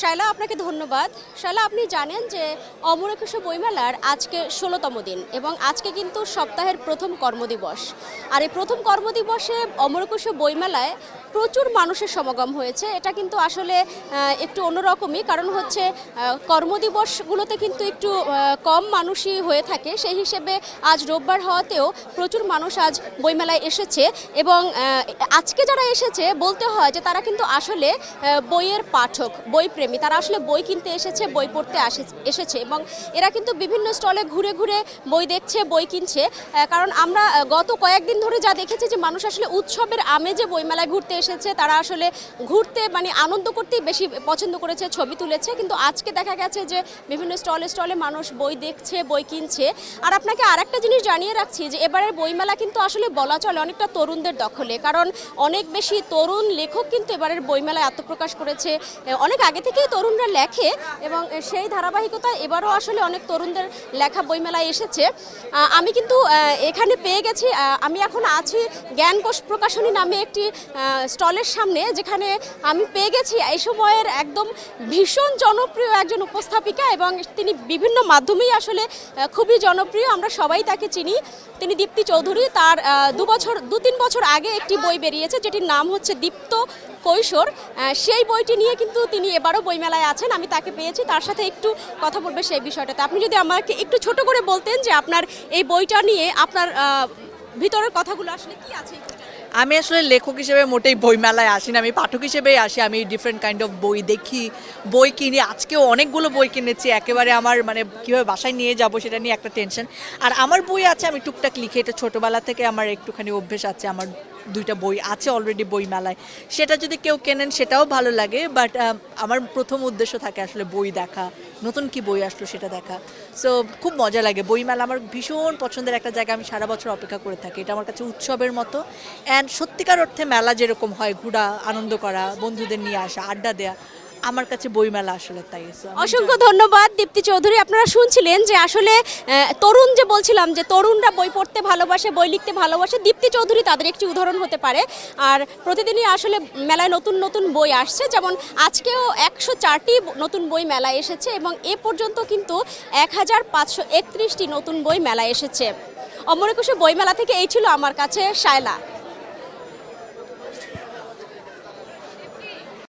শাইলা আপনাকে ধন্যবাদ। শাইলা আপনি জানেন যে অমর একুশে বইমেলার আজকে ষোলোতম দিন এবং আজকে কিন্তু সপ্তাহের প্রথম কর্মদিবস। আর এই প্রথম কর্মদিবসে অমর একুশে বইমেলায় প্রচুর মানুষের সমাগম হয়েছে। এটা কিন্তু আসলে একটু অন্যরকমই, কারণ হচ্ছে কর্মদিবসগুলোতে কিন্তু একটু কম মানুষই হয়ে থাকে। সেই হিসেবে আজ রোববার হওয়াতেও প্রচুর মানুষ আজ বইমেলায় এসেছে এবং আজকে যারা এসেছে, বলতে হয় যে তারা কিন্তু আসলে বইয়ের পাঠক বইপ্রেমী তারা আসলে বই কিনতে এসেছে, বই পড়তে আসে- এসেছে এবং এরা কিন্তু বিভিন্ন স্টলে ঘুরে ঘুরে বই দেখছে, বই কিনছে। কারণ আমরা গত কয়েকদিন ধরে যা দেখেছি যে মানুষ আসলে উৎসবের আমেজে বইমেলায় ঘুরতে এসেছে, তারা আসলে ঘুরতে মানে আনন্দ করতেই বেশি পছন্দ করেছে, ছবি তুলেছে। কিন্তু আজকে দেখা গেছে যে বিভিন্ন স্টলে স্টলে মানুষ বই দেখছে, বই কিনছে। আর আপনাকে আরেকটা জিনিস জানিয়ে রাখছি যে এবারের বইমেলা কিন্তু আসলে বলা চলে অনেকটা তরুণদের দখলে। কারণ অনেক বেশি তরুণ লেখক কিন্তু এবারের বইমেলায় আত্মপ্রকাশ করেছে। অনেক আগে থেকেই তরুণরা লেখে এবং সেই ধারাবাহিকতা এবারও আসলে অনেক তরুণদের লেখা বইমেলায় এসেছে। আমি কিন্তু এখানে পেয়ে গেছি আমি এখন আছি জ্ঞানকোষ প্রকাশনী নামে একটি স্টলের সামনে, যেখানে আমি পেয়ে গেছি এই সময়ের একদম ভীষণ জনপ্রিয় একজন উপস্থাপিকা এবং তিনি বিভিন্ন মাধ্যমেই আসলে খুবই জনপ্রিয়, আমরা সবাই তাকে চিনি। তিনি দীপ্তি চৌধুরী, তার দু বছর, দু তিন বছর আগে একটি বই বেরিয়েছে, যেটির নাম হচ্ছে দীপ্ত কৈশোর। সেই বইটি নিয়ে কিন্তু তিনি এবারও বইমেলায় আছেন, আমি তাকে পেয়েছি, তার সাথে একটু কথা বলবে সেই বিষয়টাতে। আপনি যদি আমাকে একটু ছোট করে বলতেন যে আপনার এই বইটা নিয়ে আপনার ভিতরের কথাগুলো আসলে কি আছে আমি আসলে লেখক হিসেবে মোটেই বইমেলায় আসি না, আমি পাঠক হিসেবেই আসি, আমি ডিফারেন্ট কাইন্ড অফ বই দেখি, বই কিনি। আজকেও অনেকগুলো বই কিনেছি, একেবারে আমার মানে কীভাবে বাসায় নিয়ে যাব সেটা নিয়ে একটা টেনশন আর আমার বই আছে, আমি টুকটাক লিখে, এটা ছোটোবেলা থেকে আমার একটুখানি অভ্যেস আছে, আমার দুইটা বই আছে অলরেডি বই মেলায় সেটা যদি কেউ কেনেন সেটাও ভালো লাগে বাট আমার প্রথম উদ্দেশ্য থাকে আসলে বই দেখা, নতুন কি বই আসলো সেটা দেখা। সো খুব মজা লাগে। বই মেলা আমার ভীষণ পছন্দের একটা জায়গা, আমি সারা বছর অপেক্ষা করে থাকি। এটা আমার কাছে উৎসবের মতো। অ্যান্ড সত্যিকার অর্থে মেলা যেরকম হয়, ঘোরা, আনন্দ করা, বন্ধুদের নিয়ে আসা, আড্ডা দেয়া আমার কাছে বইমেলা আসলে তাই অসংখ্য ধন্যবাদ দীপ্তি চৌধুরী। আপনারা শুনছিলেন যে আসলে তরুণ যে বলছিলাম যে তরুণরা বই পড়তে ভালোবাসে বই লিখতে ভালোবাসে দীপ্তি চৌধুরী তাদের একটি উদাহরণ হতে পারে। আর প্রতিদিনই আসলে মেলায় নতুন নতুন বই আসছে যেমন আজকেও একশো চারটি নতুন বই মেলায় এসেছে এবং এ পর্যন্ত কিন্তু এক হাজার পাঁচশো একত্রিশটি নতুন বই মেলায় এসেছে। অমর একুশে বইমেলা থেকে এই ছিল আমার কাছে শায়লা